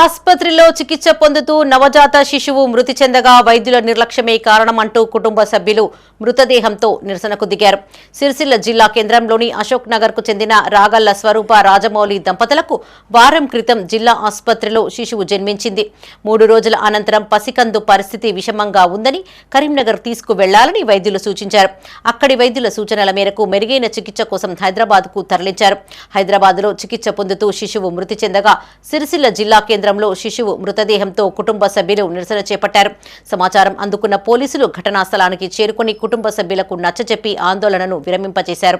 ఆసుపత్రిలో చికిత్స పొందుతూ నవజాత శిశువు మృతి చెందగా వైద్యుల నిర్లక్ష్యమే కారణమంటూ కుటుంబ సభ్యులు మృతదేహంతో నిరసనకు దిగారు. సిరిసిల్ల జిల్లా కేంద్రంలోని అశోక్ నగర్కు చెందిన రాగల్ల స్వరూప రాజమౌళి దంపతులకు వారం క్రితం జిల్లా ఆసుపత్రిలో శిశువు జన్మించింది. మూడు రోజుల అనంతరం పసికందు పరిస్థితి విషమంగా ఉందని కరీంనగర్ తీసుకువెళ్ళాలని వైద్యులు సూచించారు. అక్కడి వైద్యుల సూచనల మేరకు మెరుగైన చికిత్స కోసం హైదరాబాద్కు తరలించారు. హైదరాబాద్లో చికిత్స పొందుతూ శిశువు మృతి చెందగా సిరిసిల్ల జిల్లా కేంద్రంలో శిశువు మృతదేహంతో కుటుంబ సభ్యులు నిరసన చేపట్టారు. సమాచారం అందుకున్న పోలీసులు ఘటనా స్థలానికి చేరుకుని కుటుంబ సభ్యులకు నచ్చజెప్పి ఆందోళనను విరమింపచేశారు.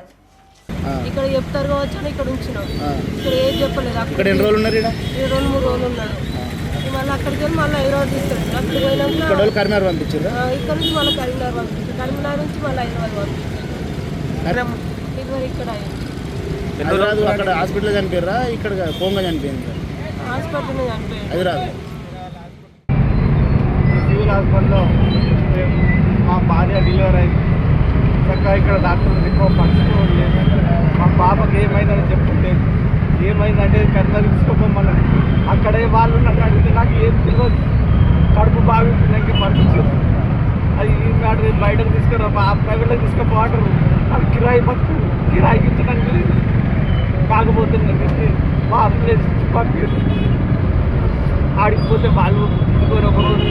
ఇక్కడ చెప్తారు కావచ్చు అని ఇక్కడ ఉంచినాం. ఇక్కడ ఏం చెప్పలేదు. అక్కడ ఇక్కడ ఎన్ని రోజులు ఉన్నారు ఇక్కడ ఈ రెండు మూడు రోజులు ఉన్నాడు మళ్ళీ అక్కడికి వెళ్ళి మళ్ళీ హైదరాబాద్ తీసుకెళ్ళి అక్కడికి ఇక్కడ పోయినాక వాళ్ళు కరీంనగర్ పంపించారు? ఆ, ఇక్కడ నుంచి మళ్ళీ కరీంనగర్ పంపించారు. కరీంనగర్ నుంచి మళ్ళీ హైదరాబాద్ పంపించారు. ఇదివరకు ఇక్కడ అయింది. హైదరాబాద్ అక్కడ హాస్పిటల్ చనిపోయారా? ఇక్కడ కోంగా చనిపోయింది? హైదరాబాద్. సివిల్ హాస్పిటల్లో మేము మా భార్య డెలివరీ అయింది. చక్కగా ఇక్కడ డాక్టర్ ఎక్కువ పట్టించుకోలేదు మా పాపకి ఏమైందని చెప్తుంటే ఏమైందంటే కర్నూలు తీసుకోపోమన్నది అక్కడే వాళ్ళు నన్ను అడిగితే నాకు ఏం తెలియదు కడుపు బాగుంటుందని పంపించారు అది ఈ మ్యాటర్ బయటకు తీసుకురా మా ప్రైవేట్లో తీసుకుపోవటరు అది కిరాయి బతుకు. కిరాయికి ఇచ్చడానికి లేదు కాకపోతే నేను మా అంబులెన్స్ పంపారు ఆడిపోతే వాళ్ళు ఇంకొక ఒక రోజు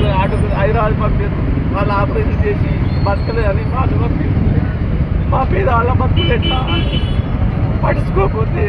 హైదరాబాద్ పంపారు వాళ్ళు ఆపరేషన్ చేసి బతకలేదని వాళ్ళు పంపారు మా పేద వాళ్ళ బతుకులు ఎట్లా పడుచుకోకపోతే